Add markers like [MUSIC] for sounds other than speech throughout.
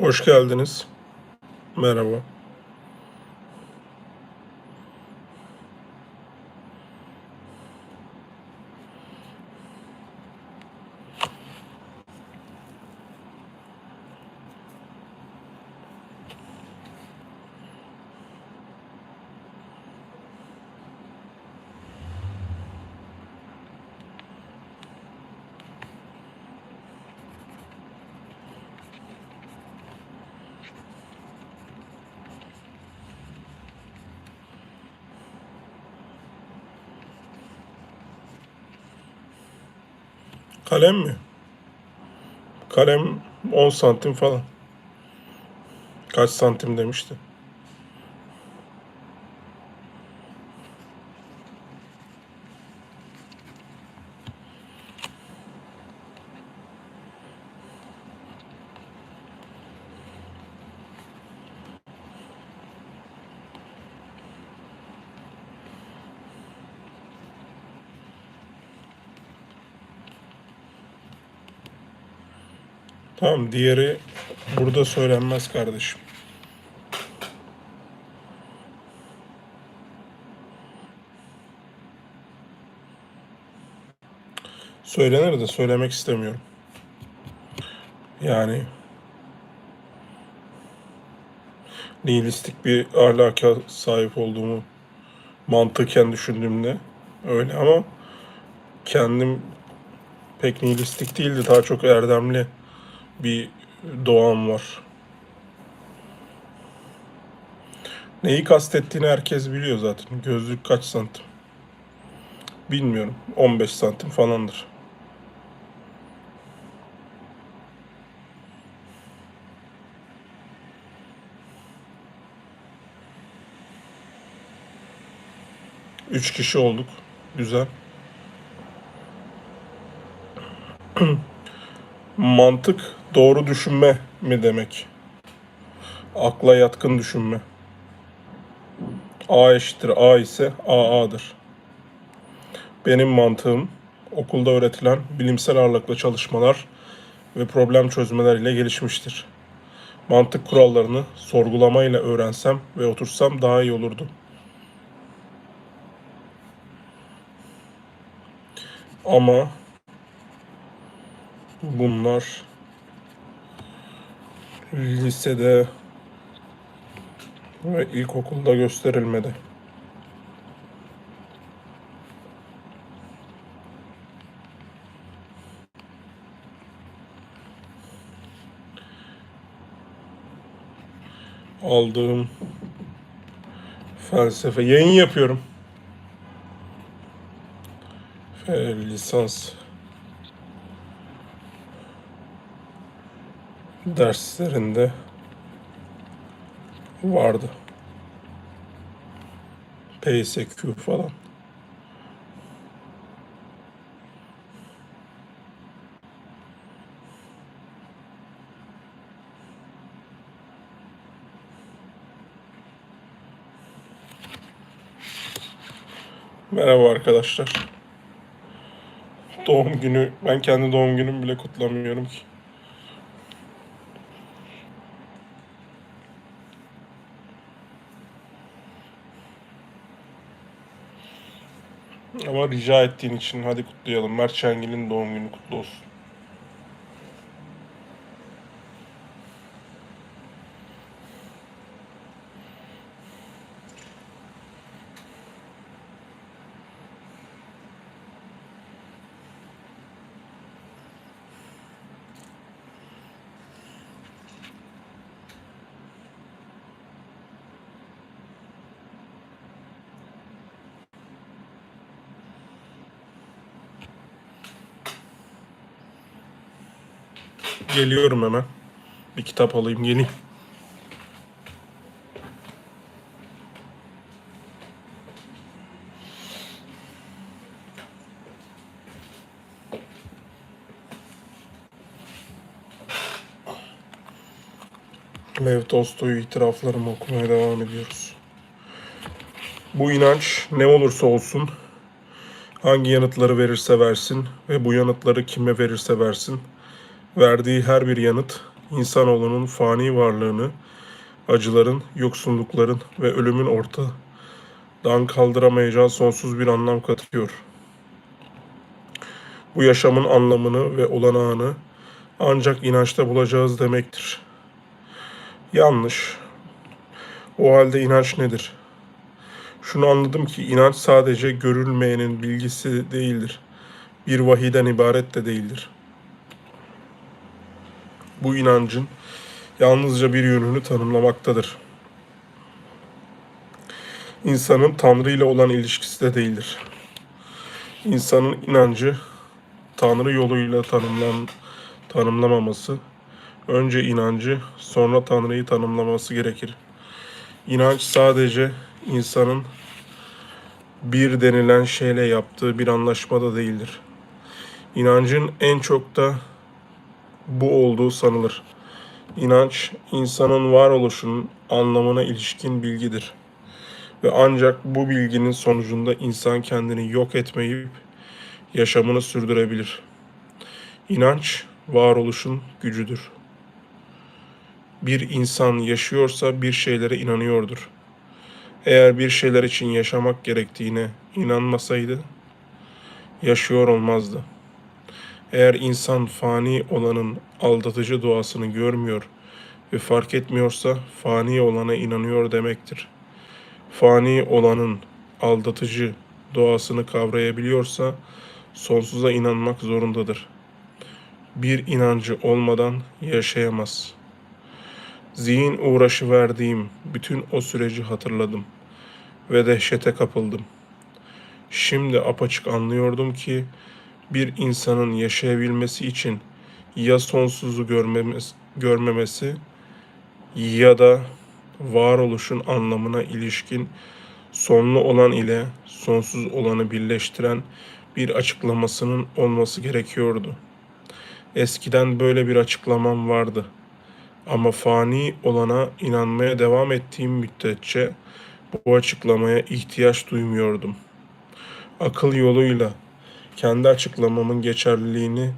Hoş geldiniz. Merhaba. Kalem mi? Kalem 10 santim falan. Kaç santim demişti. Tamam diğeri burada söylenmez kardeşim. Söylenir de söylemek istemiyorum. Yani nihilistik bir ahlaka sahip olduğumu mantıken düşündüğümde öyle ama kendim pek nihilistik değildi daha çok erdemli bir doğam var. Neyi kastettiğini herkes biliyor zaten. Gözlük kaç santim? Bilmiyorum. 15 santim falandır. Üç kişi olduk. Güzel. [CLEARS THROAT] Mantık doğru düşünme mi demek? Akla yatkın düşünme. A eşittir A ise AA'dır. Benim mantığım okulda öğretilen bilimsel ağırlıklı çalışmalar ve problem çözmeler ile gelişmiştir. Mantık kurallarını sorgulamayla öğrensem ve otursam daha iyi olurdu. Ama bunlar lisede ve ilkokulda gösterilmedi. Aldığım felsefe yayın yapıyorum. Fe, lisans derslerinde vardı. PSQ falan. Merhaba arkadaşlar. Doğum günü, ben kendi doğum günümü bile kutlamıyorum ki. Ama rica ettiğin için hadi kutlayalım. Mert Şengil'in doğum günü kutlu olsun. Geliyorum hemen. Bir kitap alayım geleyim. Lev Tolstoy itiraflarımı okumaya devam ediyoruz. Bu inanç ne olursa olsun, hangi yanıtları verirse versin ve bu yanıtları kime verirse versin, verdiği her bir yanıt insanoğlunun fani varlığını, acıların, yoksunlukların ve ölümün ortadan kaldıramayacağı sonsuz bir anlam katıyor. Bu yaşamın anlamını ve olanağını ancak inançta bulacağız demektir. Yanlış. O halde inanç nedir? Şunu anladım ki inanç sadece görülmeyenin bilgisi değildir. Bir vahiden ibaret de değildir. Bu inancın yalnızca bir yönünü tanımlamaktadır. İnsanın Tanrı ile olan ilişkisi de değildir. İnsanın inancı Tanrı yoluyla tanımlan, tanımlamaması, önce inancı sonra Tanrı'yı tanımlaması gerekir. İnanç sadece insanın bir denilen şeyle yaptığı bir anlaşmada değildir. İnancın en çok da bu olduğu sanılır. İnanç, insanın varoluşunun anlamına ilişkin bilgidir. Ve ancak bu bilginin sonucunda insan kendini yok etmeyip yaşamını sürdürebilir. İnanç, varoluşun gücüdür. Bir insan yaşıyorsa bir şeylere inanıyordur. Eğer bir şeyler için yaşamak gerektiğine inanmasaydı, yaşıyor olmazdı. Eğer insan fani olanın aldatıcı doğasını görmüyor ve fark etmiyorsa fani olana inanıyor demektir. Fani olanın aldatıcı doğasını kavrayabiliyorsa sonsuza inanmak zorundadır. Bir inancı olmadan yaşayamaz. Zihin uğraşı verdiğim bütün o süreci hatırladım ve dehşete kapıldım. Şimdi apaçık anlıyordum ki bir insanın yaşayabilmesi için ya sonsuzu görmemesi, görmemesi ya da varoluşun anlamına ilişkin sonlu olan ile sonsuz olanı birleştiren bir açıklamasının olması gerekiyordu. Eskiden böyle bir açıklamam vardı. Ama fani olana inanmaya devam ettiğim müddetçe bu açıklamaya ihtiyaç duymuyordum. Akıl yoluyla kendi açıklamamın geçerliliğini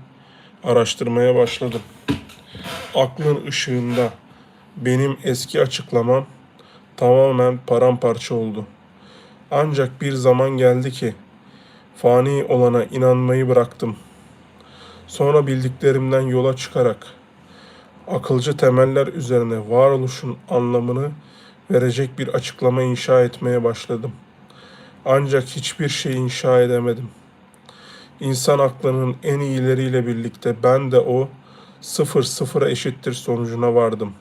araştırmaya başladım. Aklın ışığında benim eski açıklamam tamamen paramparça oldu. Ancak bir zaman geldi ki fani olana inanmayı bıraktım. Sonra bildiklerimden yola çıkarak akılcı temeller üzerine varoluşun anlamını verecek bir açıklama inşa etmeye başladım. Ancak hiçbir şey inşa edemedim. İnsan aklının en iyileriyle birlikte ben de o sıfır sıfıra eşittir sonucuna vardım.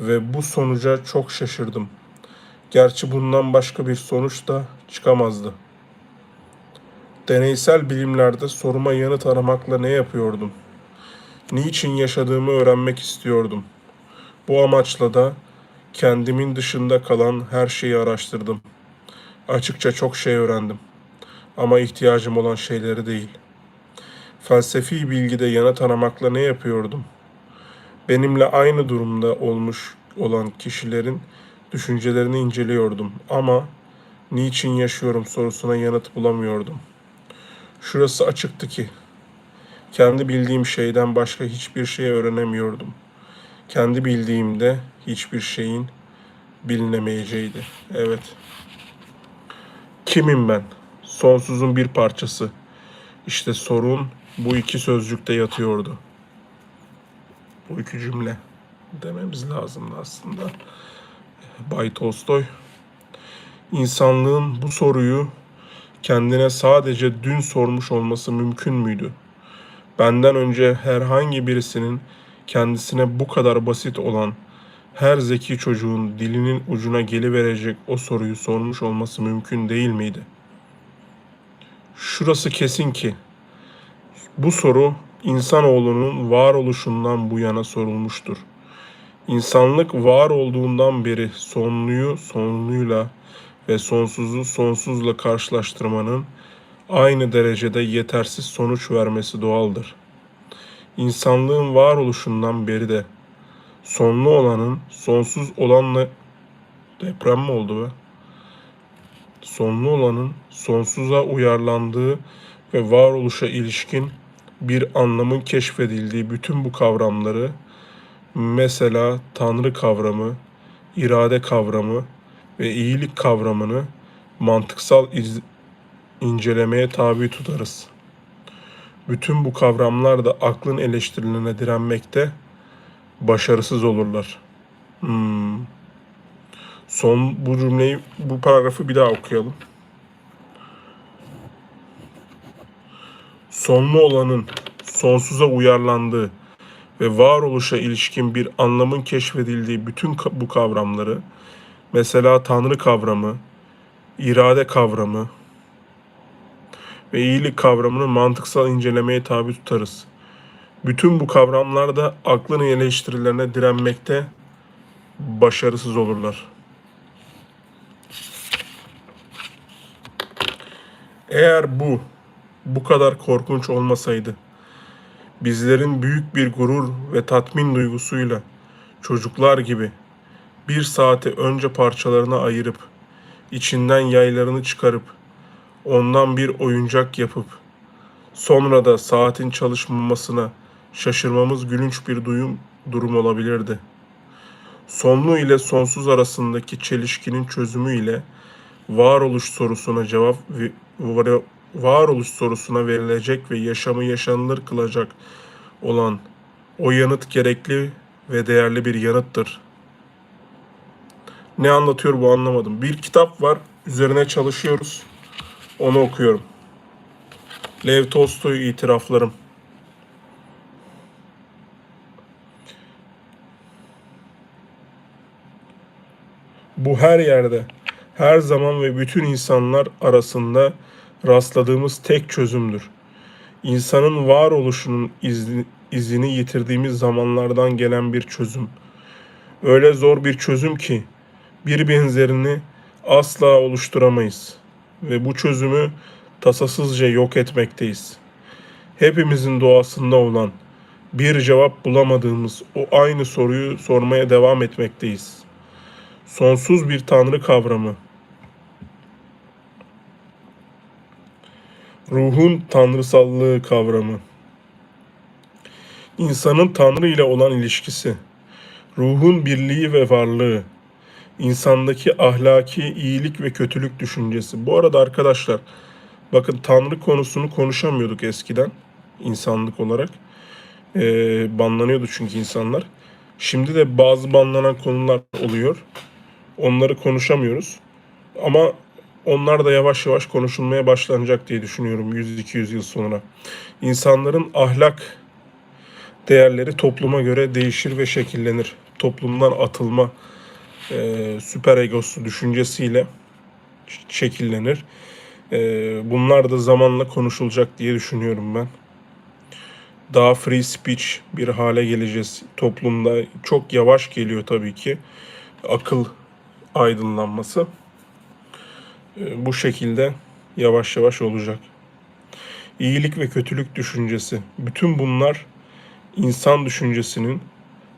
Ve bu sonuca çok şaşırdım. Gerçi bundan başka bir sonuç da çıkamazdı. Deneysel bilimlerde soruma yanıt aramakla ne yapıyordum? Niçin yaşadığımı öğrenmek istiyordum. Bu amaçla da kendimin dışında kalan her şeyi araştırdım. Açıkça çok şey öğrendim. Ama ihtiyacım olan şeyleri değil. Felsefi bilgide yanıt aramakla ne yapıyordum? Benimle aynı durumda olmuş olan kişilerin düşüncelerini inceliyordum ama niçin yaşıyorum sorusuna yanıt bulamıyordum. Şurası açıktı ki kendi bildiğim şeyden başka hiçbir şey öğrenemiyordum. Kendi bildiğimde hiçbir şeyin bilinemeyeceğiydi. Evet. Kimim ben? Sonsuzun bir parçası. İşte sorun bu iki sözcükte yatıyordu. Bu iki cümle dememiz lazımdı aslında. Bay Tolstoy insanlığın bu soruyu kendine sadece dün sormuş olması mümkün müydü? Benden önce herhangi birisinin kendisine bu kadar basit olan her zeki çocuğun dilinin ucuna geliverecek o soruyu sormuş olması mümkün değil miydi? Şurası kesin ki bu soru insanoğlunun varoluşundan bu yana sorulmuştur. İnsanlık var olduğundan beri sonluyu sonluyla ve sonsuzu sonsuzla karşılaştırmanın aynı derecede yetersiz sonuç vermesi doğaldır. İnsanlığın varoluşundan beri de sonlu olanın sonsuz olanla deprem mi oldu be? Sonlu olanın sonsuza uyarlandığı ve varoluşa ilişkin bir anlamın keşfedildiği bütün bu kavramları Mesela tanrı kavramı, irade kavramı ve iyilik kavramını mantıksal iz- incelemeye tabi tutarız. Bütün bu kavramlar da aklın eleştirilerine direnmekte başarısız olurlar. Hmm. Son bu cümleyi, bu paragrafı bir daha okuyalım. Sonlu olanın sonsuza uyarlandığı ve varoluşa ilişkin bir anlamın keşfedildiği bütün bu kavramları, mesela Tanrı kavramı, irade kavramı ve iyilik kavramını mantıksal incelemeye tabi tutarız. Bütün bu kavramlar da aklın eleştirilerine direnmekte başarısız olurlar. Eğer bu bu kadar korkunç olmasaydı, bizlerin büyük bir gurur ve tatmin duygusuyla çocuklar gibi bir saate önce parçalarına ayırıp içinden yaylarını çıkarıp ondan bir oyuncak yapıp sonra da saatin çalışmamasına şaşırmamız gülünç bir duyum durum olabilirdi. Sonlu ile sonsuz arasındaki çelişkinin çözümü ile varoluş sorusuna cevap varoluş sorusuna verilecek ve yaşamı yaşanılır kılacak olan o yanıt gerekli ve değerli bir yanıttır. Ne anlatıyor bu anlamadım. Bir kitap var, üzerine çalışıyoruz. Onu okuyorum. Lev Tolstoy İtiraflarım. Bu her yerde, her zaman ve bütün insanlar arasında rastladığımız tek çözümdür. İnsanın varoluşunun izni, izini yitirdiğimiz zamanlardan gelen bir çözüm. Öyle zor bir çözüm ki bir benzerini asla oluşturamayız ve bu çözümü tasasızca yok etmekteyiz. Hepimizin doğasında olan bir cevap bulamadığımız o aynı soruyu sormaya devam etmekteyiz. Sonsuz bir tanrı kavramı. Ruhun tanrısallığı kavramı. İnsanın Tanrı ile olan ilişkisi. Ruhun birliği ve varlığı. İnsandaki ahlaki iyilik ve kötülük düşüncesi. Bu arada arkadaşlar bakın Tanrı konusunu konuşamıyorduk eskiden insanlık olarak. Ee, banlanıyordu çünkü insanlar. Şimdi de bazı banlanan konular oluyor. Onları konuşamıyoruz. Ama onlar da yavaş yavaş konuşulmaya başlanacak diye düşünüyorum 100-200 yıl sonra. İnsanların ahlak değerleri topluma göre değişir ve şekillenir. Toplumdan atılma e, süper egosu düşüncesiyle şekillenir. E, bunlar da zamanla konuşulacak diye düşünüyorum ben. Daha free speech bir hale geleceğiz toplumda. Çok yavaş geliyor tabii ki. Akıl aydınlanması. E, bu şekilde yavaş yavaş olacak. İyilik ve kötülük düşüncesi. Bütün bunlar insan düşüncesinin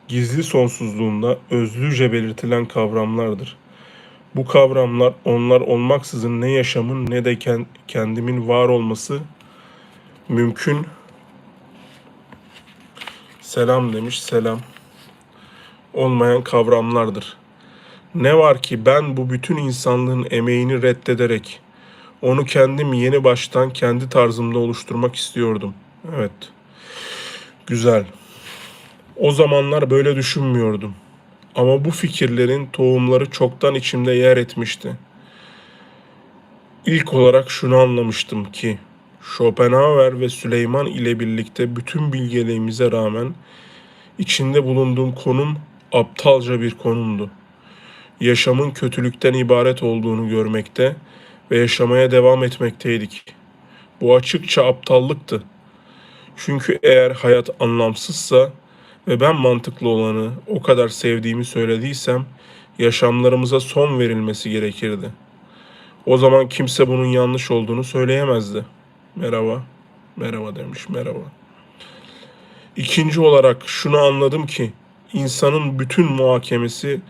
gizli sonsuzluğunda özlüce belirtilen kavramlardır. Bu kavramlar onlar olmaksızın ne yaşamın ne de ken- kendimin var olması mümkün. Selam demiş selam. Olmayan kavramlardır. Ne var ki ben bu bütün insanlığın emeğini reddederek onu kendim yeni baştan kendi tarzımda oluşturmak istiyordum. Evet. Güzel. O zamanlar böyle düşünmüyordum. Ama bu fikirlerin tohumları çoktan içimde yer etmişti. İlk olarak şunu anlamıştım ki Schopenhauer ve Süleyman ile birlikte bütün bilgeliğimize rağmen içinde bulunduğum konum aptalca bir konumdu. Yaşamın kötülükten ibaret olduğunu görmekte ve yaşamaya devam etmekteydik. Bu açıkça aptallıktı. Çünkü eğer hayat anlamsızsa ve ben mantıklı olanı o kadar sevdiğimi söylediysem yaşamlarımıza son verilmesi gerekirdi. O zaman kimse bunun yanlış olduğunu söyleyemezdi. Merhaba. Merhaba demiş. Merhaba. İkinci olarak şunu anladım ki insanın bütün muhakemesi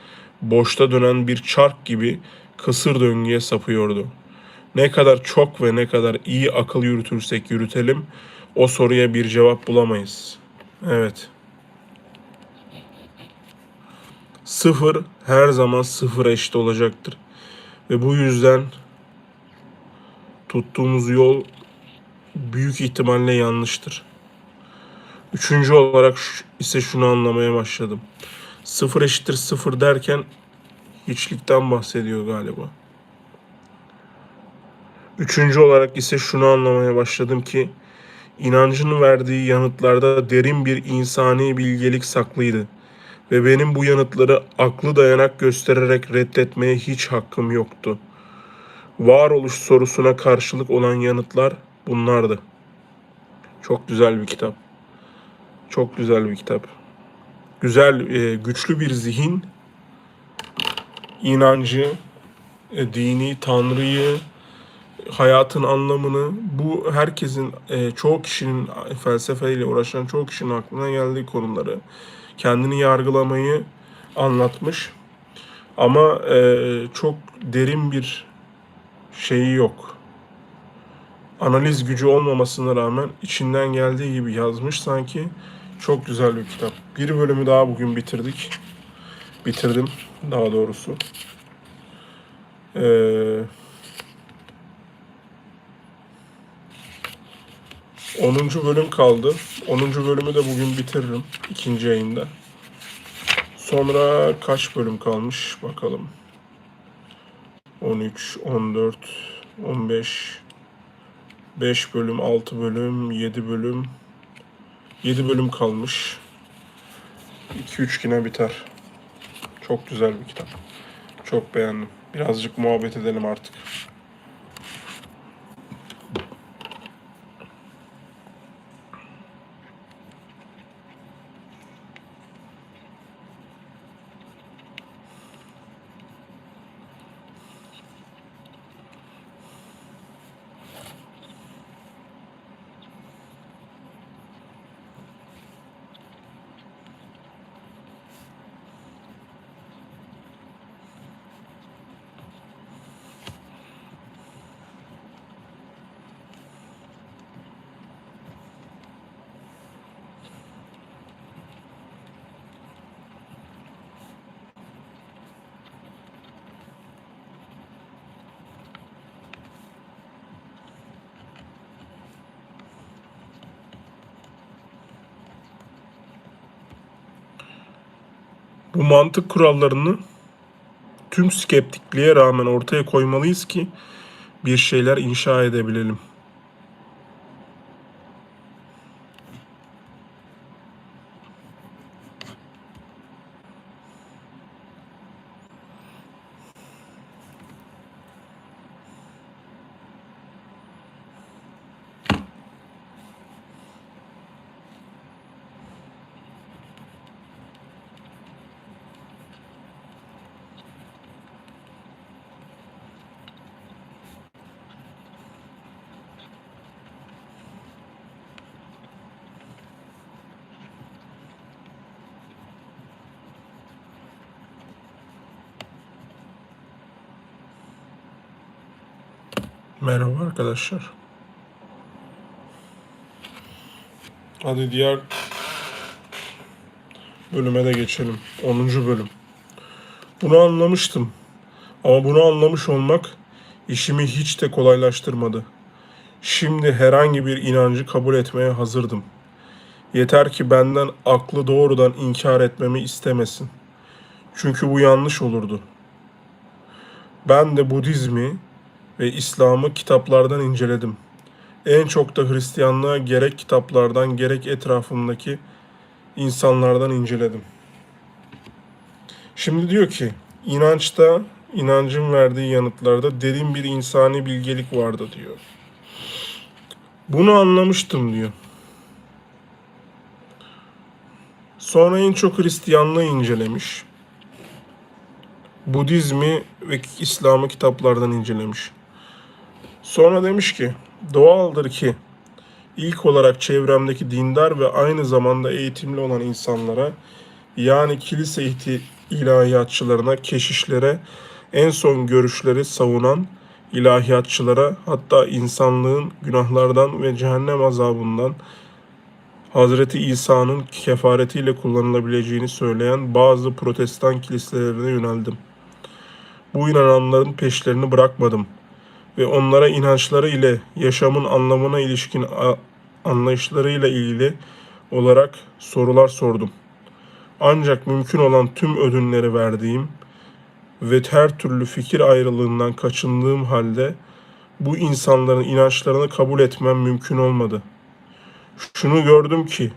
boşta dönen bir çark gibi kısır döngüye sapıyordu. Ne kadar çok ve ne kadar iyi akıl yürütürsek yürütelim o soruya bir cevap bulamayız. Evet. Sıfır her zaman sıfıra eşit olacaktır. Ve bu yüzden tuttuğumuz yol büyük ihtimalle yanlıştır. Üçüncü olarak ise şunu anlamaya başladım. Sıfır eşittir sıfır derken hiçlikten bahsediyor galiba. Üçüncü olarak ise şunu anlamaya başladım ki inancın verdiği yanıtlarda derin bir insani bilgelik saklıydı. Ve benim bu yanıtları aklı dayanak göstererek reddetmeye hiç hakkım yoktu. Varoluş sorusuna karşılık olan yanıtlar bunlardı. Çok güzel bir kitap. Çok güzel bir kitap. Güzel, e, güçlü bir zihin, inancı, e, dini, tanrıyı, hayatın anlamını bu herkesin e, çoğu kişinin felsefeyle uğraşan çoğu kişinin aklına geldiği konuları kendini yargılamayı anlatmış. Ama çok derin bir şeyi yok. Analiz gücü olmamasına rağmen içinden geldiği gibi yazmış sanki. Çok güzel bir kitap. Bir bölümü daha bugün bitirdik. Bitirdim daha doğrusu. Eee 10. bölüm kaldı. 10. bölümü de bugün bitiririm. ikinci yayında. Sonra kaç bölüm kalmış bakalım. 13, 14, 15, 5 bölüm, 6 bölüm, 7 bölüm. 7 bölüm kalmış. 2-3 güne biter. Çok güzel bir kitap. Çok beğendim. Birazcık muhabbet edelim artık. Bu mantık kurallarını tüm skeptikliğe rağmen ortaya koymalıyız ki bir şeyler inşa edebilelim. Merhaba arkadaşlar. Hadi diğer bölüme de geçelim. 10. bölüm. Bunu anlamıştım. Ama bunu anlamış olmak işimi hiç de kolaylaştırmadı. Şimdi herhangi bir inancı kabul etmeye hazırdım. Yeter ki benden aklı doğrudan inkar etmemi istemesin. Çünkü bu yanlış olurdu. Ben de Budizmi ve İslam'ı kitaplardan inceledim. En çok da Hristiyanlığa gerek kitaplardan gerek etrafımdaki insanlardan inceledim. Şimdi diyor ki inançta inancın verdiği yanıtlarda derin bir insani bilgelik vardı diyor. Bunu anlamıştım diyor. Sonra en çok Hristiyanlığı incelemiş. Budizmi ve İslam'ı kitaplardan incelemiş. Sonra demiş ki doğaldır ki ilk olarak çevremdeki dindar ve aynı zamanda eğitimli olan insanlara yani kilise ihti ilahiyatçılarına, keşişlere, en son görüşleri savunan ilahiyatçılara hatta insanlığın günahlardan ve cehennem azabından Hazreti İsa'nın kefaretiyle kullanılabileceğini söyleyen bazı protestan kiliselerine yöneldim. Bu inananların peşlerini bırakmadım ve onlara inançları ile yaşamın anlamına ilişkin anlayışlarıyla ilgili olarak sorular sordum. Ancak mümkün olan tüm ödünleri verdiğim ve her türlü fikir ayrılığından kaçındığım halde bu insanların inançlarını kabul etmem mümkün olmadı. Şunu gördüm ki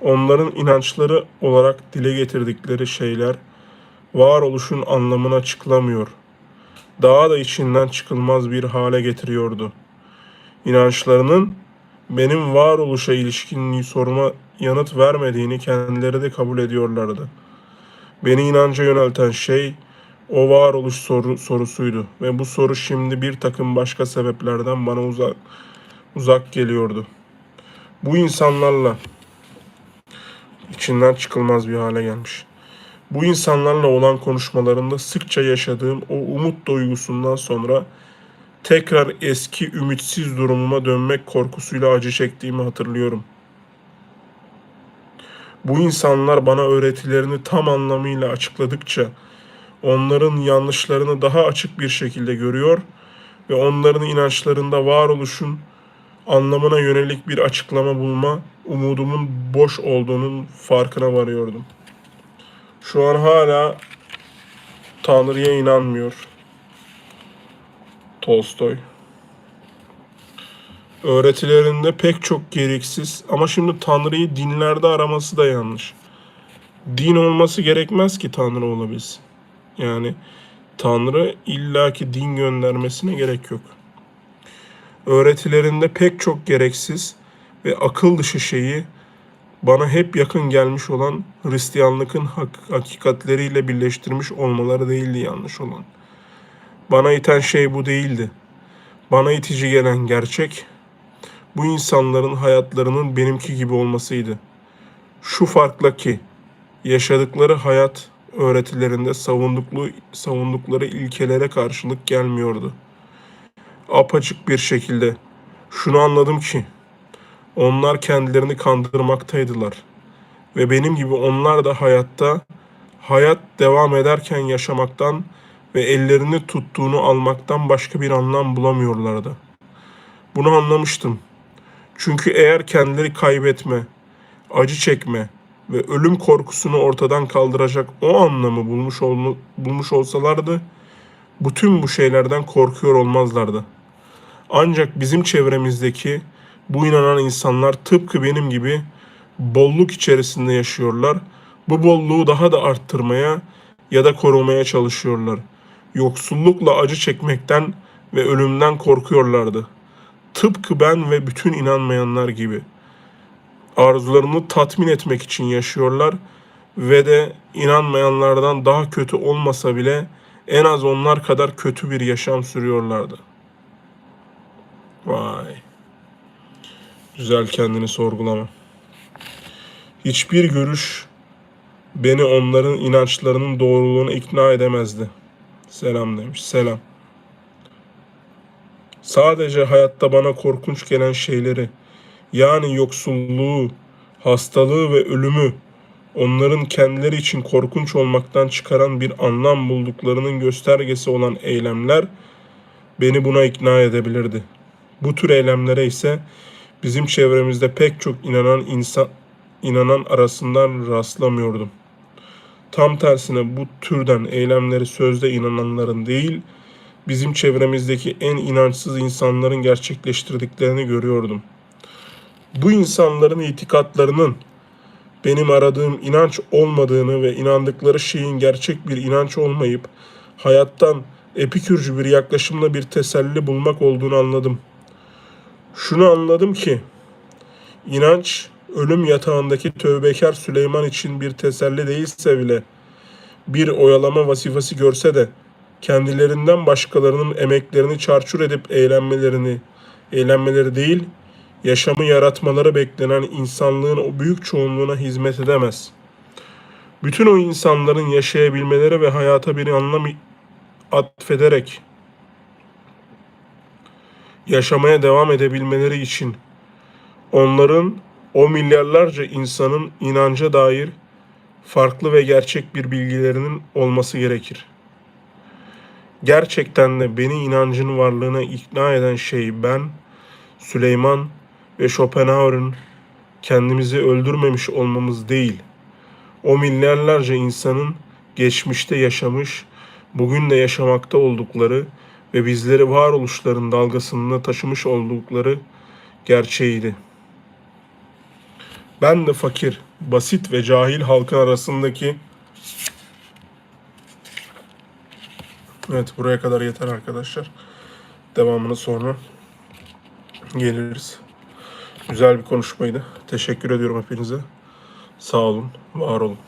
onların inançları olarak dile getirdikleri şeyler varoluşun anlamını açıklamıyor. Daha da içinden çıkılmaz bir hale getiriyordu. İnançlarının benim varoluşa ilişkin soruma yanıt vermediğini kendileri de kabul ediyorlardı. Beni inanca yönelten şey o varoluş soru, sorusuydu ve bu soru şimdi bir takım başka sebeplerden bana uzak uzak geliyordu. Bu insanlarla içinden çıkılmaz bir hale gelmiş. Bu insanlarla olan konuşmalarında sıkça yaşadığım o umut duygusundan sonra tekrar eski ümitsiz durumuma dönmek korkusuyla acı çektiğimi hatırlıyorum. Bu insanlar bana öğretilerini tam anlamıyla açıkladıkça onların yanlışlarını daha açık bir şekilde görüyor ve onların inançlarında varoluşun anlamına yönelik bir açıklama bulma umudumun boş olduğunun farkına varıyordum. Şu an hala Tanrı'ya inanmıyor. Tolstoy. Öğretilerinde pek çok gereksiz ama şimdi Tanrı'yı dinlerde araması da yanlış. Din olması gerekmez ki Tanrı olabilsin. Yani Tanrı illaki din göndermesine gerek yok. Öğretilerinde pek çok gereksiz ve akıl dışı şeyi bana hep yakın gelmiş olan Hristiyanlıkın hak- hakikatleriyle birleştirmiş olmaları değildi yanlış olan. Bana iten şey bu değildi. Bana itici gelen gerçek bu insanların hayatlarının benimki gibi olmasıydı. Şu farkla ki yaşadıkları hayat öğretilerinde savunduklu, savundukları ilkelere karşılık gelmiyordu. Apaçık bir şekilde şunu anladım ki onlar kendilerini kandırmaktaydılar. Ve benim gibi onlar da hayatta, hayat devam ederken yaşamaktan ve ellerini tuttuğunu almaktan başka bir anlam bulamıyorlardı. Bunu anlamıştım. Çünkü eğer kendileri kaybetme, acı çekme ve ölüm korkusunu ortadan kaldıracak o anlamı bulmuş, ol, bulmuş olsalardı, bütün bu şeylerden korkuyor olmazlardı. Ancak bizim çevremizdeki bu inanan insanlar tıpkı benim gibi bolluk içerisinde yaşıyorlar. Bu bolluğu daha da arttırmaya ya da korumaya çalışıyorlar. Yoksullukla acı çekmekten ve ölümden korkuyorlardı. Tıpkı ben ve bütün inanmayanlar gibi. Arzularını tatmin etmek için yaşıyorlar ve de inanmayanlardan daha kötü olmasa bile en az onlar kadar kötü bir yaşam sürüyorlardı. Vay. Güzel kendini sorgulama. Hiçbir görüş beni onların inançlarının doğruluğuna ikna edemezdi. Selam demiş. Selam. Sadece hayatta bana korkunç gelen şeyleri, yani yoksulluğu, hastalığı ve ölümü onların kendileri için korkunç olmaktan çıkaran bir anlam bulduklarının göstergesi olan eylemler beni buna ikna edebilirdi. Bu tür eylemlere ise bizim çevremizde pek çok inanan insan inanan arasından rastlamıyordum. Tam tersine bu türden eylemleri sözde inananların değil, bizim çevremizdeki en inançsız insanların gerçekleştirdiklerini görüyordum. Bu insanların itikatlarının benim aradığım inanç olmadığını ve inandıkları şeyin gerçek bir inanç olmayıp hayattan epikürcü bir yaklaşımla bir teselli bulmak olduğunu anladım. Şunu anladım ki inanç ölüm yatağındaki tövbekar Süleyman için bir teselli değilse bile bir oyalama vazifesi görse de kendilerinden başkalarının emeklerini çarçur edip eğlenmelerini eğlenmeleri değil yaşamı yaratmaları beklenen insanlığın o büyük çoğunluğuna hizmet edemez. Bütün o insanların yaşayabilmeleri ve hayata bir anlam atfederek yaşamaya devam edebilmeleri için onların o milyarlarca insanın inanca dair farklı ve gerçek bir bilgilerinin olması gerekir. Gerçekten de beni inancın varlığına ikna eden şey ben, Süleyman ve Schopenhauer'ın kendimizi öldürmemiş olmamız değil. O milyarlarca insanın geçmişte yaşamış, bugün de yaşamakta oldukları ve bizleri varoluşların dalgasında taşımış oldukları gerçeğiydi. Ben de fakir, basit ve cahil halkın arasındaki Evet buraya kadar yeter arkadaşlar. Devamını sonra geliriz. Güzel bir konuşmaydı. Teşekkür ediyorum hepinize. Sağ olun, var olun.